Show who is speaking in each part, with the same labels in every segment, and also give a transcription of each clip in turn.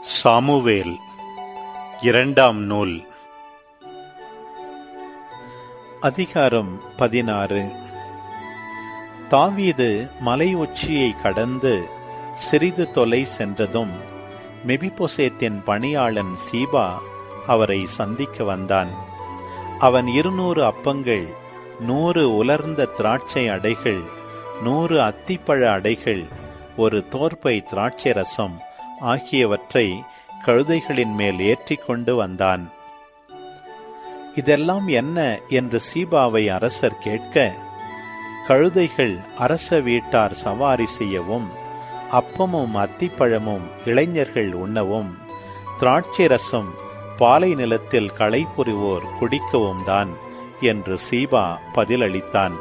Speaker 1: Samuel இரண்டாம் நூல். அதிகாரம் பதினாறு. தாவீது மலை உச்சியை கடந்து சிறிது தொலை சென்றதும் மெபிபொசேத்தின் பணியாளன் சீபா அவரை சந்திக்க வந்தான். அவன் இருநூறு அப்பங்கள் நூறு உலர்ந்த திராட்சை அடைகள் நூறு அத்திப்பழ அடைகள் ஒரு தோற்பை திராட்சை ரசம் ஆகியவற்றை கழுதைகளின் மேல் ஏற்றிக் கொண்டு வந்தான். இதெல்லாம் என்ன? என்று சீபாவை அரசர் கேட்க கழுதைகள் அரச வீட்டார் சவாரி செய்யவும் அப்பமும் அத்திப்பழமும் இளைஞர்கள் உண்ணவும் திராட்சை ரசம் பாலை நிலத்தில் களை புரிவோர் குடிக்கவும் தான் என்று சீபா பதிலளித்தான்.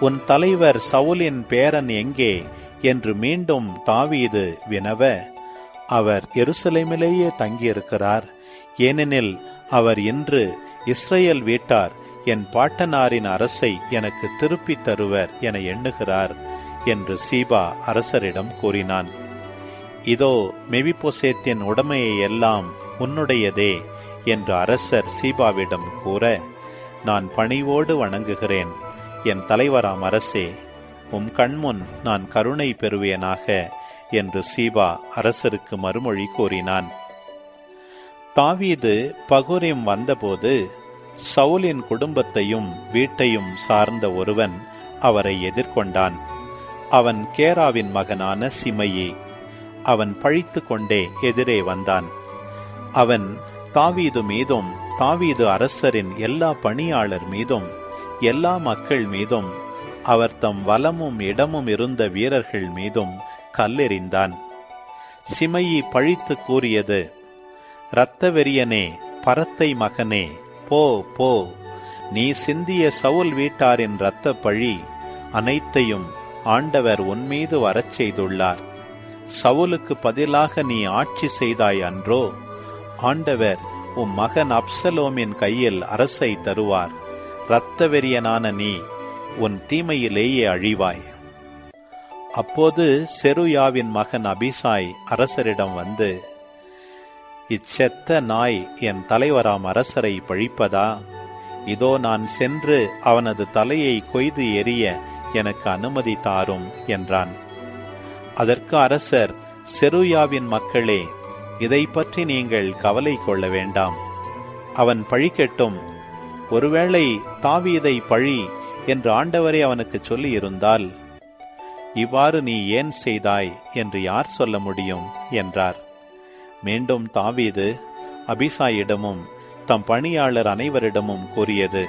Speaker 1: உன் தலைவர் சவுலின் பேரன் எங்கே? என்று மீண்டும் தாவீது வினவ அவர் எருசலேமிலேயே தங்கியிருக்கிறார். ஏனெனில் அவர் இன்று இஸ்ரேல் வீட்டார் என் பாட்டனாரின் அரசை எனக்கு திருப்பித் தருவர் என எண்ணுகிறார் என்று சீபா அரசரிடம் கூறினான். இதோ மெவிபொசேத்தின் உடமையை எல்லாம் உன்னுடையதே என்று அரசர் சீபாவிடம் கூற நான் பணிவோடு வணங்குகிறேன். என் தலைவராம் அரசே உம் கண்முன் நான் கருணை பெறுவேனாக என்று சீபா அரசருக்கு மறுமொழி கூறினான். தாவீது பகுரிம் வந்தபோது சவுலின் குடும்பத்தையும் வீட்டையும் சார்ந்த ஒருவன் அவரை எதிர்கொண்டான். அவன் கேராவின் மகனான சிமையே அவன் பழித்து கொண்டே எதிரே வந்தான். அவன் தாவீது மீதும் தாவீது அரசரின் எல்லா பணியாளர் மீதும் எல்லா மக்கள் மீதும் அவர் தம் வலமும் இடமும் இருந்த வீரர்கள் மீதும் கல்லெறிந்தான். சிமையி பழித்து கூறியது இரத்த வெறியனே பரத்தை மகனே போ போ. நீ சிந்திய சவுல் வீட்டாரின் இரத்த பழி அனைத்தையும் ஆண்டவர் உன்மீது வரச் செய்துள்ளார். சவுலுக்கு பதிலாக நீ ஆட்சி செய்தாய் அன்றோ? ஆண்டவர் உம் மகன் அப்சலோமின் கையில் அரசை தருவார். இரத்த வெறியனான நீ உன் தீமையிலேயே அழிவாய். அப்போது செருயாவின் மகன் அபிசாய் அரசரிடம் வந்து இச்செத்த நாய் என் தலைவராம் அரசரை பழிப்பதா? இதோ நான் சென்று அவனது தலையை கொய்து எறிய எனக்கு அனுமதி தாரும் என்றான். அதற்கு அரசர் செருயாவின் மக்களே இதை பற்றி நீங்கள் கவலை கொள்ள வேண்டாம். அவன் பழிக்கட்டும் ஒருவேளை தாவீதை பழி என்று ஆண்டவரே அவனுக்கு சொல்லியிருந்தால் இவ்வாறு நீ ஏன் செய்தாய் என்று யார் சொல்ல முடியும்? என்றார். மீண்டும் தாவீது அபிசாயிடமும் தம் பணியாளர் அனைவரிடமும் கூறியது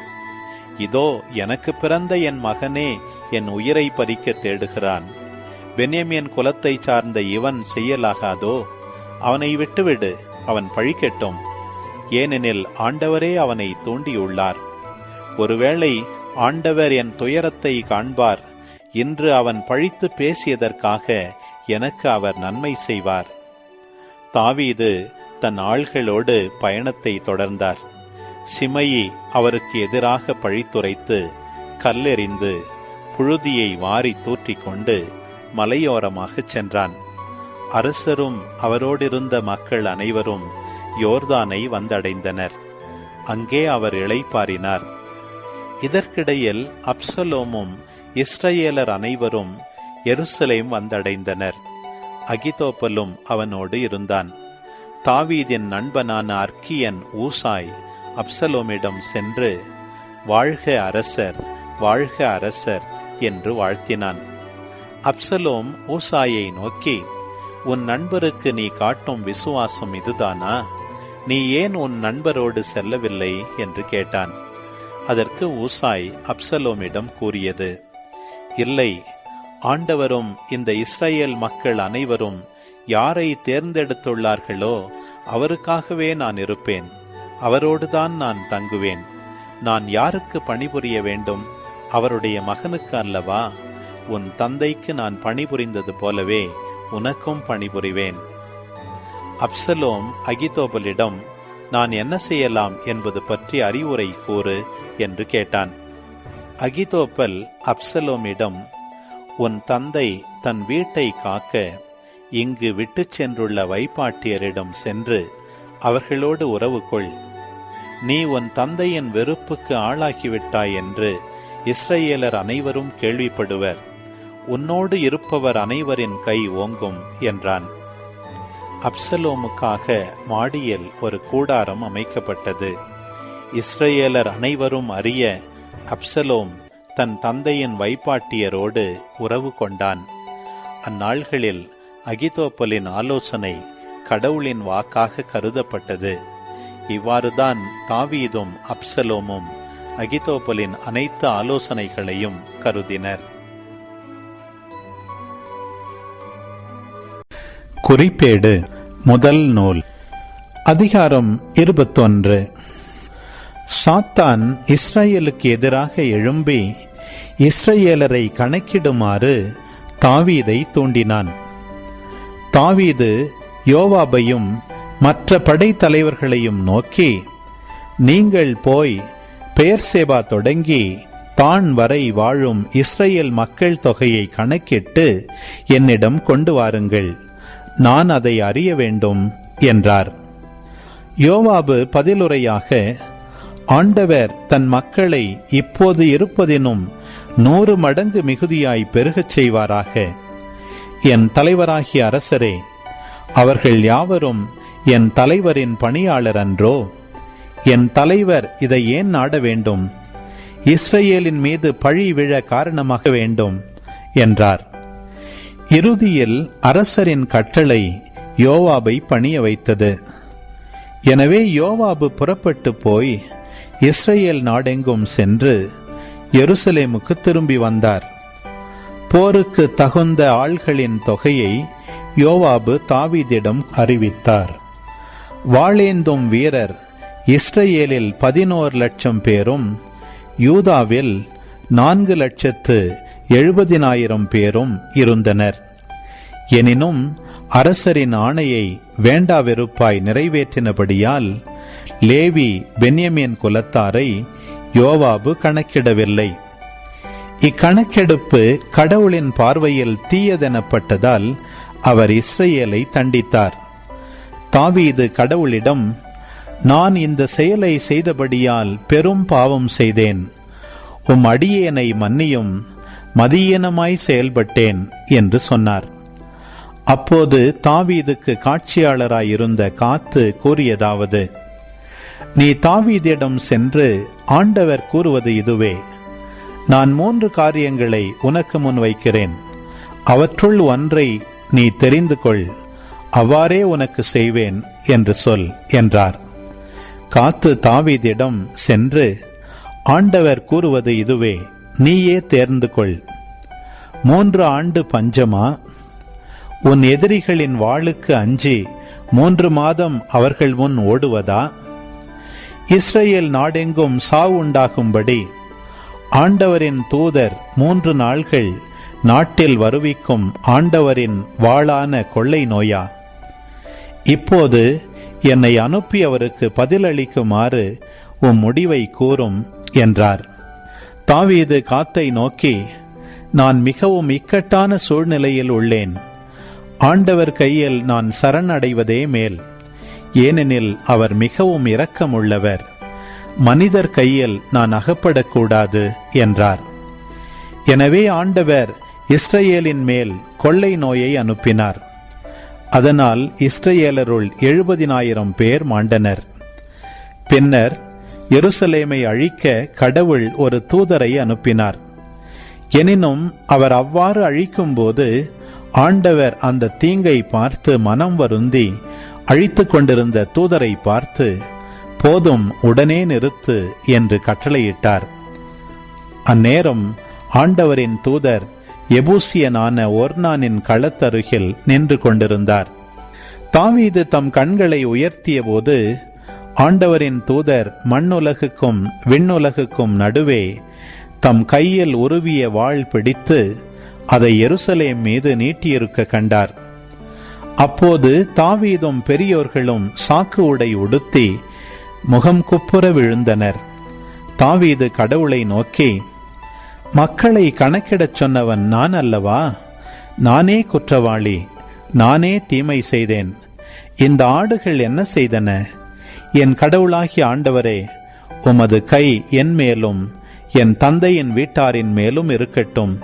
Speaker 1: இதோ எனக்கு பிறந்த என் மகனே என் உயிரை பறிக்க தேடுகிறான். பென்யமியன் குலத்தைச் சார்ந்த இவன் செய்யலாகாதோ? அவனை விட்டுவிடு அவன் பழிக்கட்டும். ஏனெனில் ஆண்டவரே அவனை தூண்டியுள்ளார். ஒருவேளை ஆண்டவர் என் துயரத்தை காண்பார் இன்று அவன் பழித்து பேசியதற்காக எனக்கு அவர் நன்மை செய்வார். தாவீது தன் ஆள்களோடு பயணத்தை தொடர்ந்தார். சிமையி அவருக்கு எதிராக பழித்துரைத்து கல்லெறிந்து புழுதியை வாரி தூற்றிக்கொண்டு மலையோரமாகச் சென்றான். அரசரும் அவரோடிருந்த மக்கள் அனைவரும் யோர்தானை வந்தடைந்தனர். அங்கே அவர் இளைப்பாறினார். இதற்கிடையில் அப்சலோமும் இஸ்ரேலர் அனைவரும் எருசலேம் வந்தடைந்தனர். அகிதோப்பலும் அவனோடு இருந்தான். தாவீதின் நண்பனான அர்க்கியன் ஊசாய் அப்சலோமிடம் சென்று வாழ்க அரசர் வாழ்க அரசர் என்று வாழ்த்தினான். அப்சலோம் ஊசாயை நோக்கி உன் நண்பருக்கு நீ காட்டும் விசுவாசம் இதுதானா? நீ ஏன் உன் நண்பரோடு செல்லவில்லை? என்று கேட்டான். அதற்கு ஊசாய் அப்சலோமிடம் கூறியது இல்லை. ஆண்டவரும் இந்த இஸ்ரேல் மக்கள் அனைவரும் யாரை தேர்ந்தெடுத்துள்ளார்களோ அவருக்காகவே நான் இருப்பேன். அவரோடுதான் நான் தங்குவேன். நான் யாருக்கு பணிபுரிய வேண்டும்? அவருடைய மகனுக்கு அல்லவா? உன் தந்தைக்கு நான் பணிபுரிந்தது போலவே உனக்கும் பணிபுரிவேன். அப்சலோம் அகிதோபலிடம் நான் என்ன செய்யலாம்? என்பது பற்றி அறிவுரை கூறு என்று கேட்டான். அகிதோப்பல் அப்சலோமிடம் உன் தந்தை தன் வீட்டை காக்க இங்கு விட்டுச் சென்றுள்ள வைப்பாட்டியரிடம் சென்று அவர்களோடு உறவு கொள். நீ உன் தந்தையின் வெறுப்புக்கு ஆளாகிவிட்டாய் என்று இஸ்ரேலர் அனைவரும் கேள்விப்படுவர். உன்னோடு இருப்பவர் அனைவரின் கை ஓங்கும் என்றான். அப்சலோமுக்காக மாடியில் ஒரு கூடாரம் அமைக்கப்பட்டது. இஸ்ரேலர் அனைவரும் அறிய அப்சலோம் தன் தந்தையின் வைப்பாட்டியரோடு உறவு கொண்டான். அந்நாள்களில் அகிதோப்பலின் ஆலோசனை கடவுளின் வாக்காக கருதப்பட்டது. இவ்வாறுதான் தாவீதும் அப்சலோமும் அகிதோப்பலின் அனைத்து ஆலோசனைகளையும் கருதினர். குறிப்பேடு முதல் நூல். அதிகாரம் இருபத்தொன்று. சாத்தான் இஸ்ரேலுக்கு எதிராக எழும்பி இஸ்ரேலரை கணக்கிடுமாறு தாவீதை தூண்டினான். தாவீது யோவாபையும் மற்ற படைத்தலைவர்களையும் நோக்கி நீங்கள் போய் பெயர்சேபா தொடங்கி தான் வரை வாழும் இஸ்ரேல் மக்கள் தொகையை கணக்கிட்டு என்னிடம் கொண்டு வாருங்கள். நான் அதை அறிய வேண்டும் என்றார். யோவாபு பதிலுரையாக ஆண்டவர் தன் மக்களை இப்போது இருப்பதினும் நூறு மடங்கு மிகுதியாய் பெருகச் செய்வாராக. என் தலைவராகிய அரசரே அவர்கள் யாவரும் என் தலைவரின் பணியாளர் அன்றோ? என் தலைவர் இதை ஏன் நாட வேண்டும்? இஸ்ரேலின் மீது பழி விழ காரணமாக வேண்டும் என்றார். இறுதியில் அரசரின் கட்டளை யோவாபை பணிய வைத்தது. எனவே யோவாபு புறப்பட்டு போய் இஸ்ரேல் நாடெங்கும் சென்று எருசலேமுக்கு திரும்பி வந்தார். போருக்கு தகுந்த ஆள்களின் தொகையை யோவாபு தாவீதிடம் அறிவித்தார். வாளேந்தும் வீரர் இஸ்ரேலில் பதினோரு லட்சம் பேரும் யூதாவில் நான்கு லட்சத்து எழுபதினாயிரம் பேரும் இருந்தனர். எனினும் அரசரின் ஆணையை வேண்டா வெறுப்பாய் நிறைவேற்றினபடியால் லேவி பென்யமின் குலத்தாரை யோவாபு கணக்கிடவில்லை. இக்கணக்கெடுப்பு கடவுளின் பார்வையில் தீயதெனப்பட்டதால் அவர் இஸ்ரேலை தண்டித்தார். தாவீது கடவுளிடம் நான் இந்த செயலை செய்தபடியால் பெரும் பாவம் செய்தேன். உம் அடியேனை மன்னியும் மதியீனமாய் செயல்பட்டேன் என்று சொன்னார். அப்போது தாவீதுக்கு காட்சியாளராயிருந்த காத்து கூறியதாவது நீ தாவீதிடம் சென்று ஆண்டவர் கூறுவது இதுவே. நான் மூன்று காரியங்களை உனக்கு முன் வைக்கிறேன். அவற்றுள் ஒன்றை நீ தெரிந்து கொள். அவ்வாறே உனக்கு செய்வேன் என்று சொல் என்றார். காத்து தாவீதிடம் சென்று ஆண்டவர் கூறுவது இதுவே நீயே தேர்ந்து கொள். மூன்று ஆண்டு பஞ்சமா? உன் எதிரிகளின் வாளுக்கு அஞ்சி மூன்று மாதம் அவர்கள் முன் ஓடுவதா? இஸ்ரேல் நாடெங்கும் சாவு உண்டாகும்படி ஆண்டவரின் தூதர் மூன்று நாள்கள் நாட்டில் வருவிக்கும் ஆண்டவரின் வாளான கொள்ளை நோயா? இப்போது என்னை அனுப்பியவருக்கு பதிலளிக்குமாறு உம் முடிவை கூறும் என்றார். தாவீது காத்தை நோக்கி நான் மிகவும் இக்கட்டான சூழ்நிலையில் உள்ளேன். ஆண்டவர் கையில் நான் சரணடைவதே மேல். ஏனெனில் அவர் மிகவும் இரக்கமுள்ளவர். மனிதர் கையில் நான் அகப்படக்கூடாது என்றார். எனவே ஆண்டவர் இஸ்ரேலின் மேல் கொள்ளை நோயை அனுப்பினார். அதனால் இஸ்ரேலருள் எழுபதினாயிரம் பேர் மாண்டனர். பின்னர் எருசலேமை அழிக்க கடவுள் ஒரு தூதரை அனுப்பினார். எனினும் அவர் அவ்வாறு அழிக்கும்போது ஆண்டவர் அந்த தீங்கை பார்த்து மனம் வருந்தி அழித்துக் கொண்டிருந்த தூதரை பார்த்து போதும் உடனே நிறுத்து என்று கட்டளையிட்டார். அந்நேரம் ஆண்டவரின் தூதர் எபூசியனான ஒர்னானின் களத்தருகில் நின்று கொண்டிருந்தார். தாவீது தம் கண்களை உயர்த்திய போது ஆண்டவரின் தூதர் மண்ணுலகுக்கும் விண்ணுலகுக்கும் நடுவே தம் கையில் உருவிய வாள் பிடித்து அதை எருசலேம் மீது நீட்டியிருக்க கண்டார். அப்போது தாவீதும் பெரியோர்களும் சாக்கு உடை உடுத்தி முகம் குப்புற விழுந்தனர். தாவீது கடவுளை நோக்கி மக்களை கணக்கிடச் சொன்னவன் நான் அல்லவா? நானே குற்றவாளி நானே தீமை செய்தேன். இந்த ஆடுகள் என்ன செய்தன? என் கடவுளாகிய ஆண்டவரே உமது கை என் மேலும் என் தந்தையின் வீட்டாரின் மேலும் இருக்கட்டும்.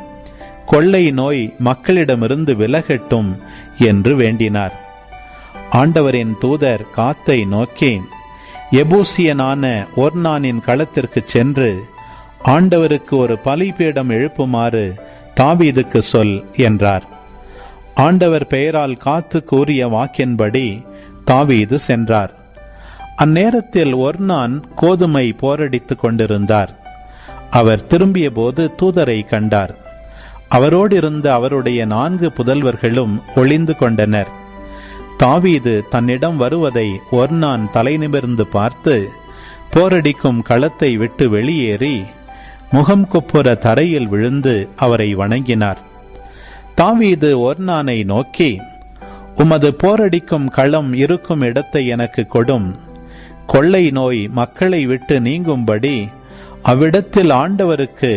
Speaker 1: கொள்ளை நோய் மக்களிடமிருந்து விலகட்டும் என்று வேண்டினார். ஆண்டவரின் தூதர் காத்தை நோக்கி எபூசியனான ஒர்னானின் களத்திற்கு சென்று ஆண்டவருக்கு ஒரு பலிபீடம் எழுப்புமாறு தாவீதுக்கு சொல் என்றார். ஆண்டவர் பெயரால் காத்து கூறிய வாக்கின்படி தாவீது சென்றார். அந்நேரத்தில் ஒர்னான் கோதுமை போரடித்துக் கொண்டிருந்தார். அவர் திரும்பியபோது தூதரை கண்டார். அவரோடு இருந்த அவருடைய நான்கு புதல்வர்களும் ஒளிந்து கொண்டனர். தாவீது தன்னிடம் வருவதை ஒர்னான் தலை நிமிர்ந்து பார்த்து போரடிக்கும் களத்தை விட்டு வெளியேறி முகம் குப்புற தரையில் விழுந்து அவரை வணங்கினார். தாவீது ஒர்னானை நோக்கி உமது போரடிக்கும் களம் இருக்கும் இடத்தை எனக்கு கொடும். கொள்ளை நோய் மக்களை விட்டு நீங்கும்படி அவ்விடத்தில் ஆண்டவருக்கு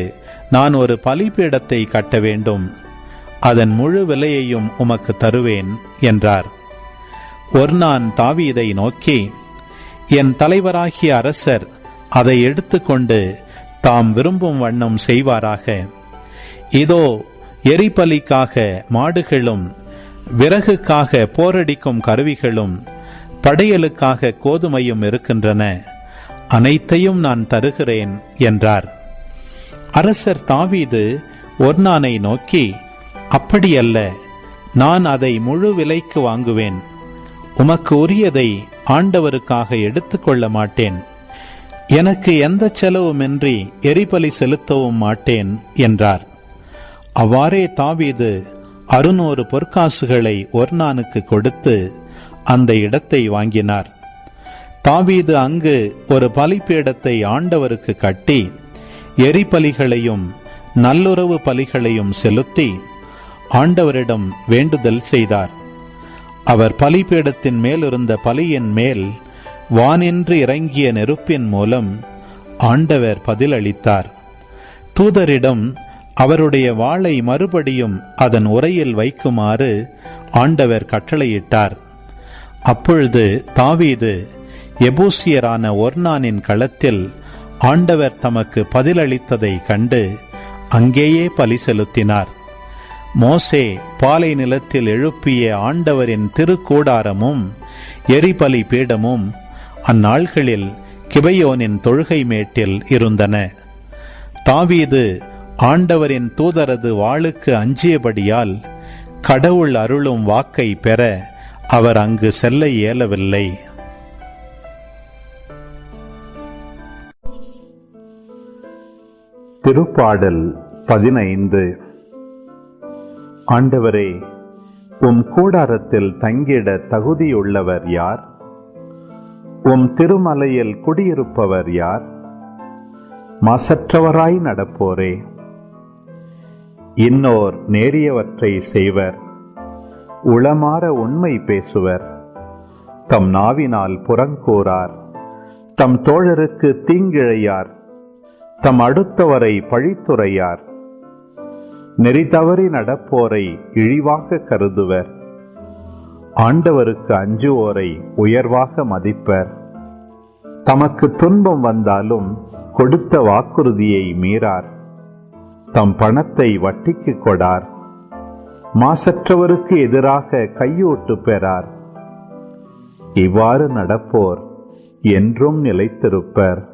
Speaker 1: நான் ஒரு பலிபீடத்தை கட்ட வேண்டும். அதன் முழு விலையையும் உமக்கு தருவேன் என்றார். ஒர்னான் தாவீதை நோக்கி என் தலைவராகிய அரசர் அதை எடுத்துக்கொண்டு தாம் விரும்பும் வண்ணம் செய்வாராக. இதோ எரிபலிக்காக மாடுகளும் விறகுக்காக போரடிக்கும் கருவிகளும் படையலுக்காக கோதுமையும் இருக்கின்றன. அனைத்தையும் நான் தருகிறேன் என்றார். அரசர் தாவீது ஒர்னானை நோக்கி அப்படியல்ல நான் அதை முழு விலைக்கு வாங்குவேன். உமக்கு உரியதை ஆண்டவருக்காக எடுத்துக்கொள்ள மாட்டேன். எனக்கு எந்த செலவுமின்றி எரிபலி செலுத்தவும் மாட்டேன் என்றார். அவ்வாறே தாவீது அறுநூறு பொற்காசுகளை ஒர்னானுக்கு கொடுத்து அந்த இடத்தை வாங்கினார். தாவீது அங்கு ஒரு பலிப்பீடத்தை ஆண்டவருக்கு கட்டி எரிபலிகளையும் நல்லுறவு பலிகளையும் செலுத்தி ஆண்டவரிடம் வேண்டுதல் செய்தார். அவர் பலிபீடத்தின் மேலிருந்த பலியின் மேல் வானின்று இறங்கிய நெருப்பின் மூலம் ஆண்டவர் பதிலளித்தார். தூதரிடம் அவருடைய வாளை மறுபடியும் அதன் உரையில் வைக்குமாறு ஆண்டவர் கட்டளையிட்டார். அப்பொழுது தாவீது எபூசியரான ஒர்னானின் களத்தில் ஆண்டவர் தமக்கு பதிலளித்ததை கண்டு அங்கேயே பலி செலுத்தினார். மோசே பாலை நிலத்தில் எழுப்பிய ஆண்டவரின் திருக்கூடாரமும் எரிபலி பீடமும் அந்நாள்களில் கிபையோனின் தொழுகை மேட்டில் இருந்தன. தாவீது ஆண்டவரின் தூதரது வாளுக்கு அஞ்சியபடியால் கடவுள் அருளும் வாக்கை பெற அவர் அங்கு செல்ல இயலவில்லை. திருப்பாடல் பதினைந்து. ஆண்டவரே உம் கூடாரத்தில் தங்கிட தகுதியுள்ளவர் யார்? உம் திருமலையில் குடியிருப்பவர் யார்? மாசற்றவராய் நடப்போரே. இன்னோர் நேரியவற்றை செய்வர். உளமாற உண்மை பேசுவர். தம் நாவினால் புறங்கூறார். தம் தோழருக்கு தீங்கிழையார். தம் அடுத்தவரை பழித்துரையார் நெறி தவறி நடப்போரை இழிவாக கருதுவர். ஆண்டவருக்கு அஞ்சுவோரை உயர்வாக மதிப்பர். தமக்கு துன்பம் வந்தாலும் கொடுத்த வாக்குறுதியை மீறார். தம் பணத்தை வட்டிக்கு கொடார். மாசற்றவருக்கு எதிராக கையூட்டு பெறார். இவ்வாறு நடப்போர் என்றும் நிலைத்திருப்பர்.